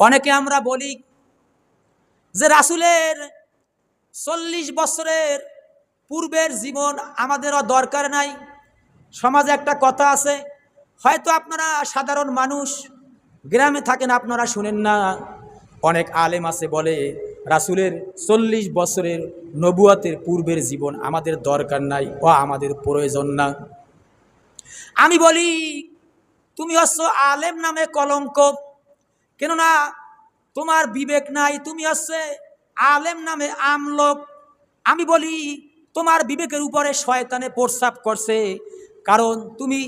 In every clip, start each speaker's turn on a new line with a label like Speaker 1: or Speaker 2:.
Speaker 1: অনেকে আমরা বলি যে রাসুলের চল্লিশ বছরের পূর্বের জীবন আমাদেরও দরকার নাই। সমাজে একটা কথা আছে, হয়তো আপনারা সাধারণ মানুষ, গ্রামে থাকেন, আপনারা শুনেন না। অনেক আলেম আছে বলে, রাসুলের চল্লিশ বছরের নবুয়াতের পূর্বের জীবন আমাদের দরকার নাই ও আমাদের প্রয়োজন না। আমি বলি, তুমি হচ্ছ আলেম নামে কলঙ্ক কেননা তোমার বিবেক নাই, তুমি হচ্ছে আলেম নামে আমলোক। আমি বলি, তোমার বিবেকের উপরে শয়তানে প্রস্রাব করছে। কারণ তুমি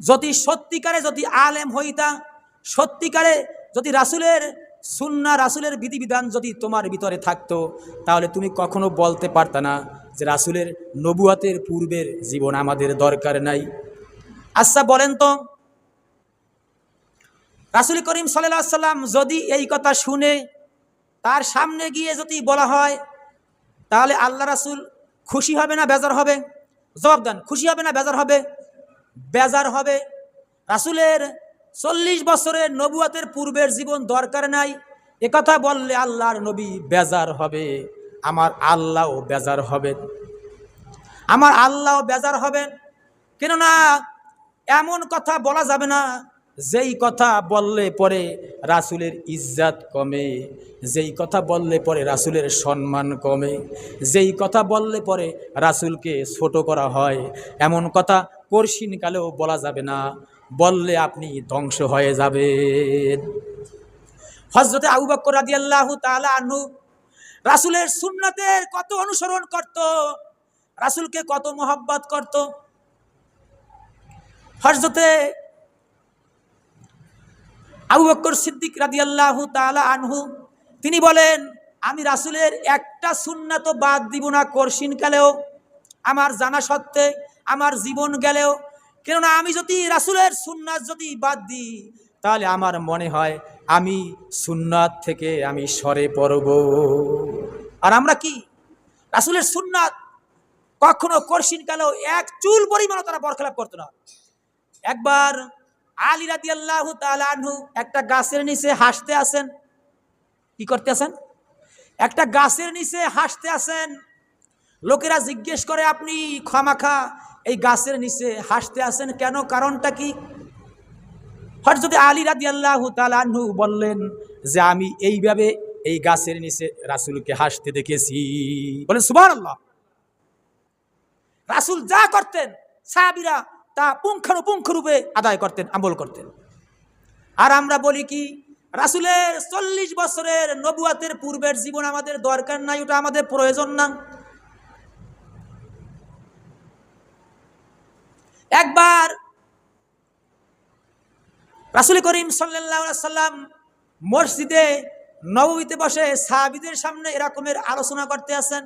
Speaker 1: যদি সত্যিকারে যদি আলেম হইতা, সত্যিকারে যদি রাসুলের সুন্না রাসুলের বিধিবিধান যদি তোমার ভিতরে থাকতো, তাহলে তুমি কখনো বলতে পারতা না যে রাসুলের নবুয়াতের পূর্বের জীবন আমাদের দরকার নাই। আচ্ছা বলেন তো রাসুল করিম সাল্লাম যদি এই কথা শুনে তার সামনে গিয়ে যদি বলা হয়, তাহলে আল্লাহ রাসুল খুশি হবে না বেজার হবে? জবাব দেন, খুশি হবে না বেজার হবে? বেজার হবে। রাসুলের চল্লিশ বছরের নবুয়াতের পূর্বের জীবন দরকার নাই। একথা বললে আল্লাহর নবী বেজার হবে। আমার আল্লাহও বেজার হবেন আমার আল্লাহও বেজার হবেন কেননা এমন কথা বলা যাবে না যেই কথা বললে পরে রাসুলের ইজ্জাত কমে, যেই কথা বললে পরে রাসুলের সম্মান কমে, যেই কথা বললে পরে রাসুলকে ছোট করা হয়, এমন কথা কর্ষিনকালেও বলা যাবে না, বললে আপনি ধ্বংস হয়ে যাবেন। হজরতে আবু বক্কর রাদি আল্লাহ তালা আনহু রাসুলের সুন্নাতের কত অনুসরণ করত, রাসুলকে কত মোহাব্বত করত। হজরতে আবু বক্কর সিদ্দিক রাদি আল্লাহ তালা আনহু, তিনি বলেন, আমি রাসুলের একটা সুন্নাত বাদ দিব না করসিন কর্ষিনকালেও আমার জানা সত্ত্বে আমার জীবন গেলেও। কেননা আমি যদি রাসুলের সুন্নাত যদি বাদ দিই, তাহলে আমার মনে হয় আমি সুন্নাত থেকে আমি সরে পড়ব। আর আমরা কি? রাসুলের সুন্নাত কখনো কর্ষিনকালেও এক চুল পরিমাণও তারা বরখেলাপ করতো না। একবার আলী রাদি আল্লাহ আনহু একটা গাছের নিচে হাসতে আসেন। কি করতে আছেন একটা গাছের নিচে হাসতে আসেন। লোকেরা জিজ্ঞেস করে, আপনি খামাখা? এই গাছের নিচে হাসতে আসেন কেন? কারণটা কি? হরজত আলী রাদি আল্লাহ আনহু বললেন যে, আমি এইভাবে এই গাছের নিচে রাসুলকে হাসতে দেখেছি। বলেন সুবাহ আল্লাহ রাসুল যা করতেন, সাহাবিরা তা পুঙ্খানুপুঙ্খ রূপে আদায় করতেন, আমল করতেন। আর আমরা বলি কি, রাসুলের চল্লিশ বছরের নবুয়াতের পূর্বের জীবন আমাদের দরকার নাই, ওটা আমাদের প্রয়োজন না। একবার রাসুল করিম সাল্লাম মসজিদে নবমীতে বসে সাহাবিদের সামনে এরকমের আলোচনা করতে আসেন।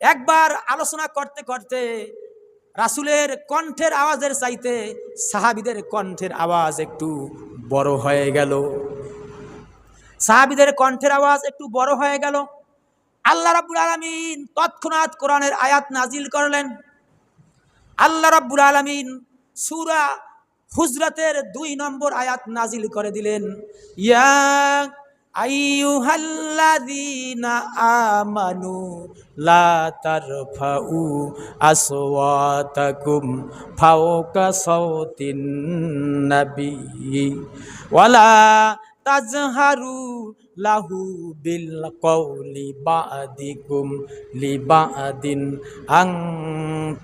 Speaker 1: একবার আলোচনা করতে করতে রাসুলের কণ্ঠের আওয়াজের চাইতে সাহাবিদের কণ্ঠের আওয়াজ একটু বড় হয়ে গেল। সাহাবিদের কণ্ঠের আওয়াজ একটু বড় হয়ে গেল। আল্লাহ রাব্বুল আলমিন তৎক্ষণাৎ কোরআনের আয়াত নাজিল করলেন। আল্লাহ রাব্বুল আলমিন সুরা হুজরাতের দুই নম্বর আয়াত নাজিল করে দিলেন। ইয়া আইয়ুহাল্লাযীনা আমানু লা তারফাউ আসওয়াতাকুম ফাওকা সাওতিন নাবী ওয়ালা তাজহারু লাহু বিল কওলি বাদিকুম লিবাদিন আং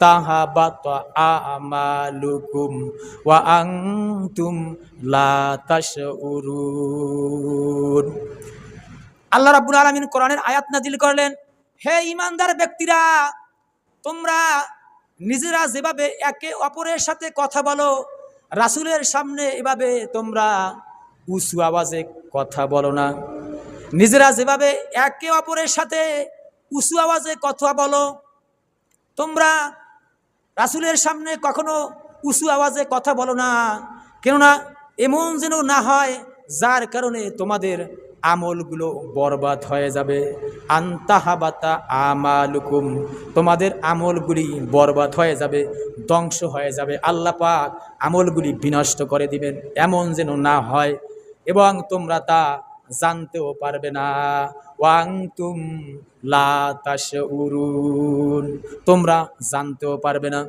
Speaker 1: তাহাবাতা আমালুকুম ওয়া আনতুম লা তাশউরুন আল্লাহ রাব্বুল আলামিন কোরআনের আয়াত নাজিল করলেন, হে ইমানদার ব্যক্তিরা, তোমরা নিজেরা যেভাবে একে অপরের সাথে কথা বলো, রাসুলের সামনে এভাবে তোমরা উঁচু আওয়াজে কথা বলো না। নিজেরা যেভাবে একে অপরের সাথে উঁচু আওয়াজে কথা বলো, তোমরা রাসুলের সামনে কখনো উঁচু আওয়াজে কথা বলো না। কেননা এমন যেন না হয়, যার কারণে তোমাদের আমলগুলো বরবাদ হয়ে যাবে। আন্তাহাবাতা আমালুকুম, তোমাদের আমলগুলি বরবাদ হয়ে যাবে, ধ্বংস হয়ে যাবে। আল্লাহ পাক আমলগুলি বিনষ্ট করে দিবেন, এমন যেন না হয়। এবং তোমরা তা জানতেও পারবে না। ওয়াং তুম লা তাশউরুন। তোমরা জানতেও পারবে না।